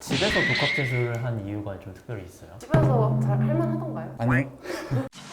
집에서 독학 재수를 한 이유가 좀 특별히 있어요? 집에서 잘 할만하던가요? 아니요.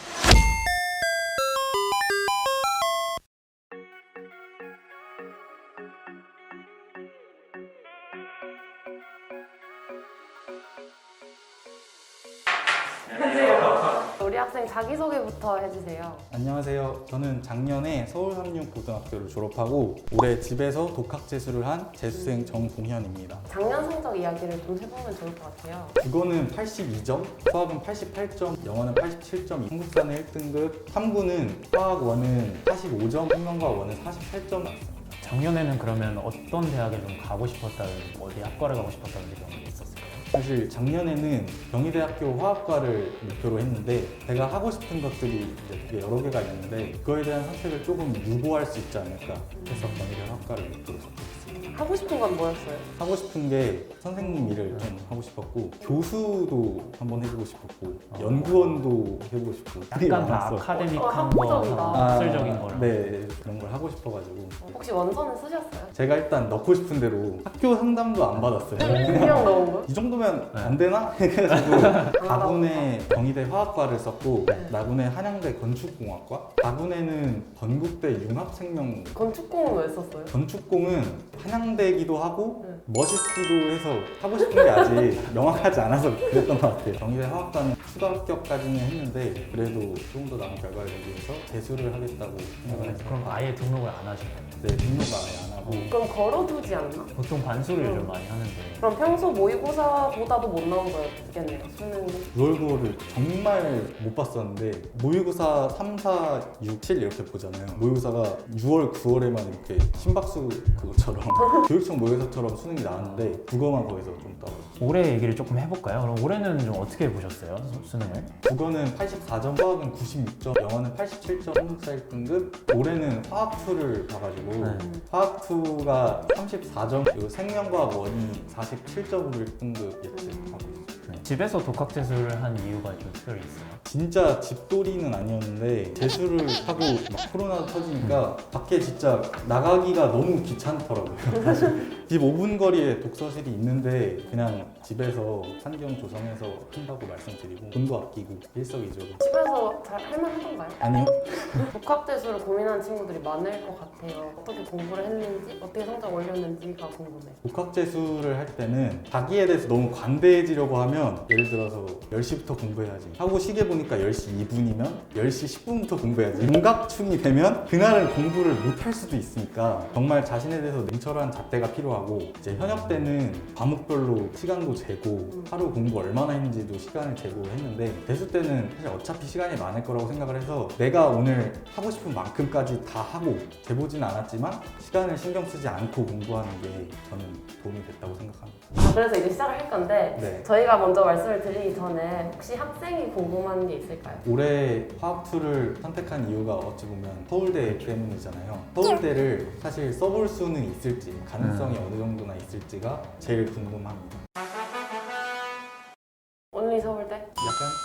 자기소개부터 해주세요. 안녕하세요. 저는 작년에 서울삼육고등학교를 졸업하고 올해 집에서 독학 재수를 한 재수생 정동현입니다. 작년 성적 이야기를 좀 해보면 좋을 것 같아요. 국어는 82점, 수학은 88점, 영어는 87점, 한국사는 1등급, 탐구는 화학 원은 45점, 생명과 원은 48점 나왔습니다. 작년에는 그러면 어떤 대학에 좀 가고 싶었다는 어디 학과를 가고 싶었다는 그런 게 있었을까요? 사실 작년에는 경희대학교 화학과를 목표로 했는데 제가 하고 싶은 것들이 되게 여러 개가 있는데 그거에 대한 선택을 조금 유보할 수 있지 않을까 해서 경희대 화학과를 목표로 선택했습니다. 하고 싶은 건 뭐였어요? 하고 싶은 게 선생님 일을 좀 하고 싶었고 교수도 한번 해보고 싶었고 연구원도 해보고 싶고 되게 약간 다 많았어. 아카데믹한 어. 거, 아, 학술적인 거를 네 그런 걸 하고 싶어가지고 혹시 원서는 쓰셨어요? 제가 일단 넣고 싶은 대로 학교 상담도 안 받았어요. 그냥 넣은 거? 이 정도 면 네. 안 되나? 해가지고 가군에 경희대 화학과를 썼고 네. 나군에 한양대 건축공학과 가군에는 건국대 융합생명 건축공은 왜 썼어요? 건축공은 한양대기도 하고 네. 멋있기도 해서 하고 싶은 게 아직 명확하지 않아서 그랬던 것 같아요 경희대 화학과는 추가 합격까지는 했는데 그래도 조금 더 나은 결과를 내기 위해서 재수를 하겠다고 생각을 해서 그럼 아예 등록을 안 하신 거예요? 네 등록을 아예 안 하고 그럼 걸어두지 않나? 보통 반수를 음. 좀 많이 하는데 그럼 평소 모의고사보다도 못 나온 거였겠네요, 수능이. 6월고를 정말 못 봤었는데 모의고사 3, 4, 6, 7 이렇게 보잖아요. 모의고사가 6월, 9월에만 이렇게 심박수 그것처럼 교육청 모의고사처럼 수능이 나왔는데 국어만 거기서 좀 떨어졌어요. 올해 얘기를 조금 해볼까요? 그럼 올해는 좀 어떻게 보셨어요? 수- 수능을? 국어는 84점, 수학은 96점, 영어는 87점, 한국사 1등급. 올해는 화학2를 봐가지고 네. 화학2 가 34점, 그리고 생명과학 원이 47점으로 1등급 예측하고 있어요. 네. 집에서 독학 재수를 한 이유가 좀 특별히 있어요? 진짜 집돌이는 아니었는데 재수를 하고 막 코로나 터지니까 밖에 진짜 나가기가 너무 귀찮더라고요. 사실 집 5분 거리에 독서실이 있는데 그냥 집에서 환경 조성해서 한다고 말씀드리고 돈도 아끼고 일석이조로 집에서 잘 할만하던가요? 아니요 독학재수를 고민하는 친구들이 많을 것 같아요. 어떻게 공부를 했는지, 어떻게 성적 올렸는지가 궁금해요. 복합재수를 할 때는 자기에 대해서 너무 관대해지려고 하면 예를 들어서 10시부터 공부해야지 하고 시계 보니까 10시 2분이면 10시 10분부터 공부해야지 윤곽충이 되면 그날은 공부를 못 할 수도 있으니까 정말 자신에 대해서 냉철한 잣대가 필요하고 이제 현역 때는 과목별로 시간도 재고 하루 공부 얼마나 했는지도 시간을 재고 했는데 대수 때는 사실 어차피 시간이 많을 거라고 생각을 해서 내가 오늘 하고 싶은 만큼까지 다 하고 재보진 않았지만 시간을 신경 쓰지 않고 공부하는 게 저는 도움이 됐다고 생각합니다. 아, 그래서 이제 시작을 할 건데 네. 저희가 먼저 말씀을 드리기 전에 혹시 학생이 궁금한 게 있을까요? 올해 화학2를 선택한 이유가 어찌 보면 서울대 때문이잖아요. 서울대를 사실 써볼 수는 있을지, 가능성이 어느 정도나 있을지가 제일 궁금합니다.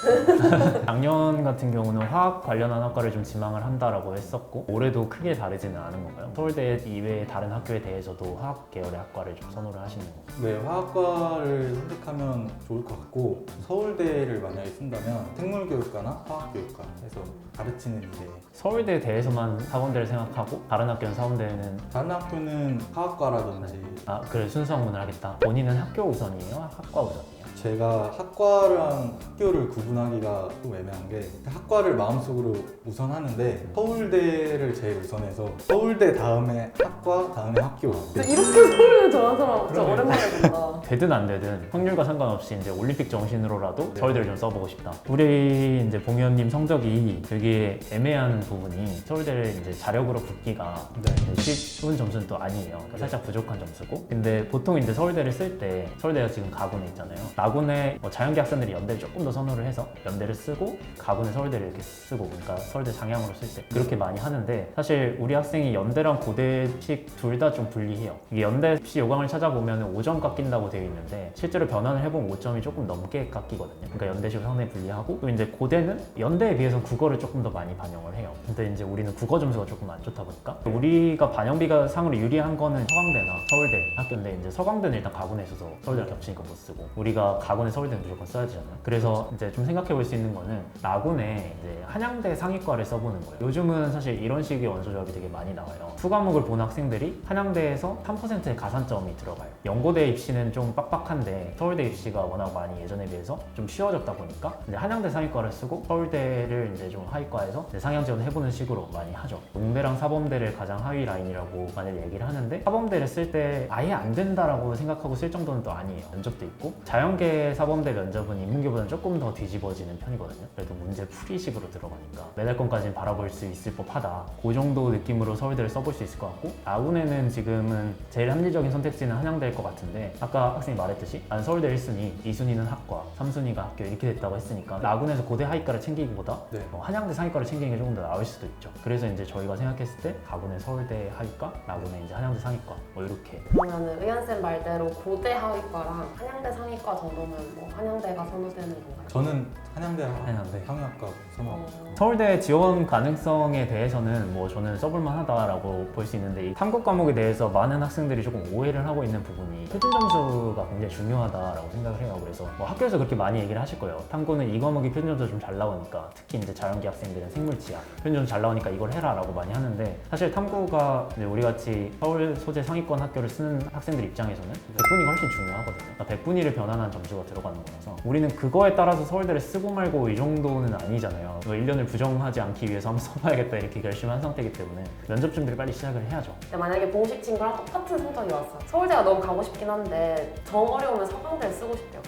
작년 같은 경우는 화학 관련한 학과를 좀 지망을 한다라고 했었고 올해도 크게 다르지는 않은 건가요? 서울대 이외의 다른 학교에 대해서도 화학 계열의 학과를 좀 선호를 하시는 건가요? 네, 화학과를 선택하면 좋을 것 같고 서울대를 만약에 쓴다면 생물교육과나 화학교육과 해서 가르치는 일에 서울대에 대해서만 사범대를 생각하고 다른 학교는 사범대는 다른 학교는 화학과라든지 아 그래 순수 학문을 하겠다 본인은 학교 우선이에요? 학과 우선이에요? 제가 학과랑 학교를 구분하기가 좀 애매한 게 학과를 마음속으로 우선하는데 서울대를 제일 우선해서 서울대 다음에 학과 다음에 학교 저 이렇게 서울대 좋아하는 사람 진짜 그러네. 오랜만에 본다. 되든 안 되든 확률과 상관없이 이제 올림픽 정신으로라도 서울대를 좀 써보고 싶다. 우리 이제 봉현님 성적이 되게 애매한 부분이 서울대를 이제 자력으로 붙기가 네. 이제 쉬운 점수는 또 아니에요. 그러니까 살짝 부족한 점수고. 근데 보통 이제 서울대를 쓸 때 서울대가 지금 가군에 있잖아요. 가군의 뭐 자연계 학생들이 연대를 조금 더 선호를 해서 연대를 쓰고 가군의 서울대를 이렇게 쓰고 그러니까 서울대 장양으로 쓸 때 그렇게 많이 하는데 사실 우리 학생이 연대랑 고대식 둘 다 좀 불리해요. 이게 연대 입시 요강을 찾아보면 5점 깎인다고 되어 있는데 실제로 변환을 해보면 5점이 조금 넘게 깎이거든요. 그러니까 연대식은 상당히 불리하고 또 이제 고대는 연대에 비해서 국어를 조금 더 많이 반영을 해요. 근데 이제 우리는 국어 점수가 조금 안 좋다 보니까 우리가 반영비가 상으로 유리한 거는 서강대나 서울대 학교인데 이제 서강대는 일단 가군에 있어서 서울대랑 겹치니까 못 쓰고 우리가 가군에 서울대는 무조건 써야 되잖아요. 그래서 이제 좀 생각해 볼 수 있는 거는 나군에 이제 한양대 상위과를 써보는 거예요. 요즘은 사실 이런 식의 원서 조합이 되게 많이 나와요. 수 과목을 본 학생들이 한양대에서 3%의 가산점이 들어가요. 연고대 입시는 좀 빡빡한데 서울대 입시가 워낙 많이 예전에 비해서 좀 쉬워졌다 보니까 이제 한양대 상위과를 쓰고 서울대를 이제 좀 하위과에서 이제 상향 지원을 해보는 식으로 많이 하죠. 농대랑 사범대를 가장 하위 라인이라고 만약 얘기를 하는데 사범대를 쓸 때 아예 안 된다라고 생각하고 쓸 정도는 또 아니에요. 면접도 있고 자연계 사범대 면접은 인문계보다는 조금 더 뒤집어지는 편이거든요. 그래도 문제 풀이식으로 들어가니까 매달권까지는 바라볼 수 있을 법하다. 그 정도 느낌으로 서울대를 써볼 수 있을 것 같고 나군에는 지금은 제일 합리적인 선택지는 한양대일 것 같은데 아까 학생이 말했듯이 난 서울대 1순위, 2순위는 학과, 3순위가 학교 이렇게 됐다고 했으니까 나군에서 고대 하위과를 챙기기보다 네. 뭐 한양대 상위과를 챙기는 게 조금 더 나을 수도 있죠. 그래서 이제 저희가 생각했을 때 가군의 서울대 하위과, 나군의 이제 한양대 상위과 뭐 이렇게 그러면은 의한쌤 말대로 고대 하위과랑 한양대 상위과 정도 면뭐 한양대가 선호되는 건가요? 저는 한양대 한양대. 상학과 선호. 어, 서울대 지원 가능성에 대해서는 뭐 저는 써볼만 하다라고 볼 수 있는데 이 탐구 과목에 대해서 많은 학생들이 조금 오해를 하고 있는 부분이 표준 점수가 굉장히 중요하다라고 생각을 해요. 그래서 뭐 학교에서 그렇게 많이 얘기를 하실 거예요. 탐구는 이 과목이 표준 점수가 좀잘 나오니까 특히 이제 자연계 학생들은 생물치약 표준 점수 잘 나오니까 이걸 해라라고 많이 하는데 사실 탐구가 이제 우리 같이 서울 소재 상위권 학교를 쓰는 학생들 입장에서는 백분위가 훨씬 중요하거든요. 그러니까 백분위를 변환한 점수 가 들어가는 거라서 우리는 그거에 따라서 서울대를 쓰고 말고 이 정도는 아니잖아요. 뭐 1년을 부정하지 않기 위해서 한번 써봐야겠다 이렇게 결심한 상태이기 때문에 면접 준비를 빨리 시작을 해야죠. 근데 만약에 공식 친구랑 똑같은 성적이 왔어요. 서울대가 너무 가고 싶긴 한데 정 어려우면 서강대를 쓰고 싶대요.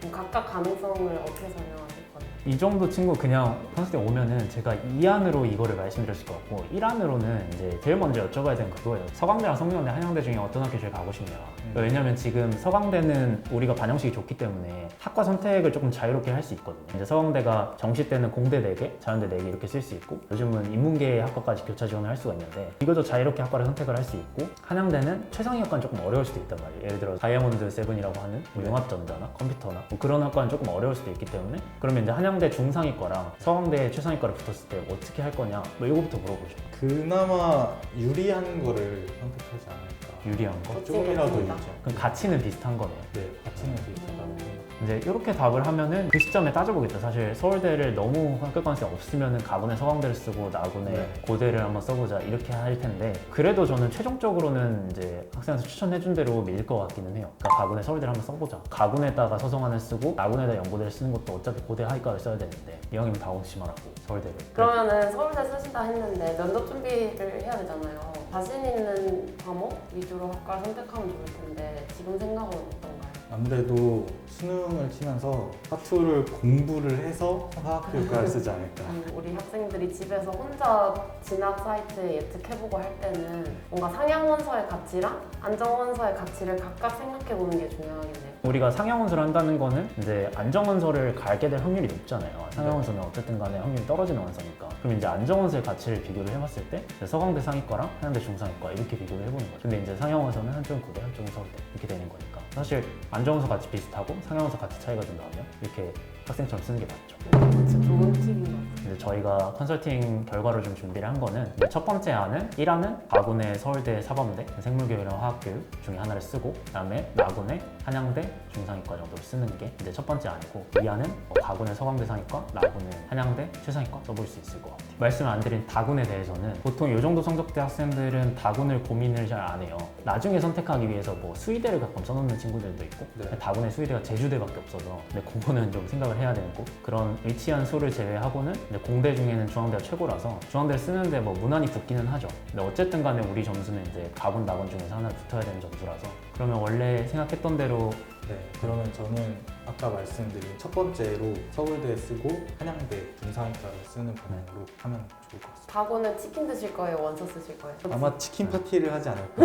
그럼 각각 가능성을 어떻게 설명하실 거예요? 이 정도 친구 그냥 컨설팅 오면은 제가 2안으로 이거를 말씀드렸을 것 같고 1안으로는 이제 제일 먼저 여쭤봐야 되는 그거예요. 서강대랑 성명대, 한양대 중에 어떤 학교 제일 가고 싶냐. 왜냐면 지금 서강대는 우리가 반영식이 좋기 때문에 학과 선택을 조금 자유롭게 할 수 있거든요. 이제 서강대가 정시 때는 공대 4개, 자연대 4개 이렇게 쓸 수 있고 요즘은 인문계 학과까지 교차 지원을 할 수가 있는데 이것도 자유롭게 학과를 선택을 할 수 있고 한양대는 최상위 학과는 조금 어려울 수도 있단 말이에요. 예를 들어 다이아몬드 세븐이라고 하는 뭐 용합전자나 컴퓨터나 뭐 그런 학과는 조금 어려울 수도 있기 때문에 그러면 이제 한양 대 중상위과랑 서강대 최상위과를 붙었을 때 어떻게 할 거냐 뭐 이거부터 물어보죠. 그나마 유리한 거를 선택하지 않을까. 유리한 거. 조금이라도 좋습니다. 있죠. 그럼 가치는 비슷한 거네요. 네, 가치는 비슷하다고. 이제 이렇게 답을 하면은 그 시점에 따져보겠죠. 사실 서울대를 너무 합격 가능성이 없으면은 가군에 서강대를 쓰고 나군에 네. 고대를 한번 써보자 이렇게 할 텐데 그래도 저는 최종적으로는 이제 학생한테 추천해준 대로 밀릴 것 같기는 해요. 그러니까 가군에 서울대를 한번 써보자. 가군에다가 서성안을 쓰고 나군에다 연고대를 쓰는 것도 어차피 고대 하위과를 써야 되는데 이왕이면 다 오시마라고 서울대를. 그러면은 서울대 쓰신다 했는데 면접 준비를 해야 되잖아요. 자신 있는 과목 위주로 학과를 선택하면 좋을 텐데 지금 생각은 어떤가요? 아무래도 수능을 치면서 사투를 공부를 해서 화학교육과를 쓰지 않을까. 음, 우리 학생들이 집에서 혼자 진학 사이트에 예측해보고 할 때는 뭔가 상향 원서의 가치랑 안정 원서의 가치를 각각 생각해보는 게 중요하겠네요. 우리가 상향원서를 한다는 거는 이제 안정원서를 가게 될 확률이 높잖아요. 네. 상향원서는 어쨌든 간에 확률이 떨어지는 원서니까. 그럼 이제 안정원서의 가치를 비교를 해봤을 때 이제 서강대 상위과랑 한양대 중상위과 이렇게 비교를 해보는 거죠. 근데 이제 상향원서는 한쪽은 고대, 한쪽은 서울대 이렇게 되는 거니까. 사실 안정원서 가치 비슷하고 상향원서 가치 차이가 좀 나면 이렇게 학생처럼 쓰는 게 맞죠. 진짜 좋은 팁인 것 같아요. 근데 저희가 컨설팅 결과로 좀 준비를 한 거는 첫 번째 안은 1안은 가군의 서울대 사범대 생물교육이랑 화학교육 중에 하나를 쓰고 그다음에 나군의 한양대 중상위과 정도를 쓰는 게 이제 첫 번째 안이고 2안은 가군의 서강대 상위과, 나군의 한양대 최상위과 써볼 수 있을 것 같아요. 말씀 안 드린 다군에 대해서는 보통 이 정도 성적대 학생들은 다군을 고민을 잘 안 해요. 나중에 선택하기 위해서 뭐 수의대를 가끔 써놓는 친구들도 있고 네. 다군의 수의대가 제주대밖에 없어서 근데 그거는 좀 생각을 해야 되고 그런 위치한 수를 제외하고는 공대 중에는 중앙대가 최고라서 중앙대 쓰는데 뭐 무난히 붙기는 하죠. 근데 어쨌든 간에 우리 점수는 이제 가군 나군 중에서 하나 붙어야 되는 점수라서 그러면 원래 생각했던 대로 네, 그러면 저는 아까 말씀드린 첫 번째로 서울대 쓰고 한양대 중상위과를 쓰는 방향으로 하면 좋을 것 같습니다. 다고는 치킨 드실 거예요? 원서 쓰실 거예요? 아마 치킨 파티를 하지 않을까.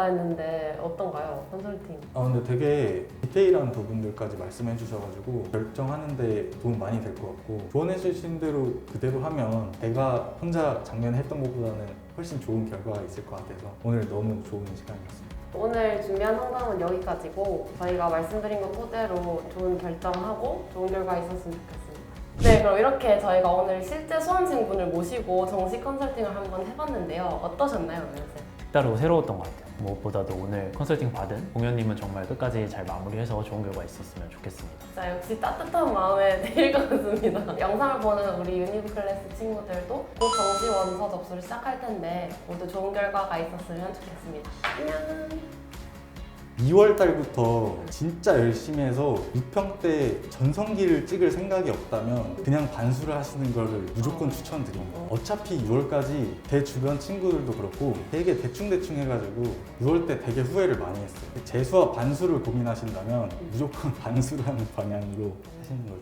받아봤다 했는데 어떤가요? 컨설팅. 아 근데 되게 디테일한 부분들까지 말씀해 주셔가지고 결정하는데 도움 많이 될 것 같고 조언해 주신 대로 그대로 하면 내가 혼자 작년에 했던 것보다는 훨씬 좋은 결과가 있을 것 같아서 오늘 너무 좋은 시간이었습니다. 오늘 준비한 상담은 여기까지고 저희가 말씀드린 것 토대로 좋은 결정하고 좋은 결과 있었으면 좋겠습니다. 네, 그럼 이렇게 저희가 오늘 실제 수험생분을 모시고 정식 컨설팅을 한번 해봤는데요. 어떠셨나요, 연쌤? 따로 새로웠던 것 같아요. 무엇보다도 오늘 컨설팅 받은 공연님은 정말 끝까지 잘 마무리해서 좋은 결과 있었으면 좋겠습니다. 자, 역시 따뜻한 마음에 내일 것 같습니다. 영상을 보는 우리 유니브 클래스 친구들도 곧 정시 원서 접수를 시작할 텐데 모두 좋은 결과가 있었으면 좋겠습니다. 안녕! 2월 달부터 진짜 열심히 해서 6평 때 전성기를 찍을 생각이 없다면 그냥 반수를 하시는 거를 무조건 추천드립니다. 어차피 6월까지 제 주변 친구들도 그렇고 되게 대충대충 해가지고 6월 때 되게 후회를 많이 했어요. 재수와 반수를 고민하신다면 무조건 반수를 하는 방향으로 하시는 걸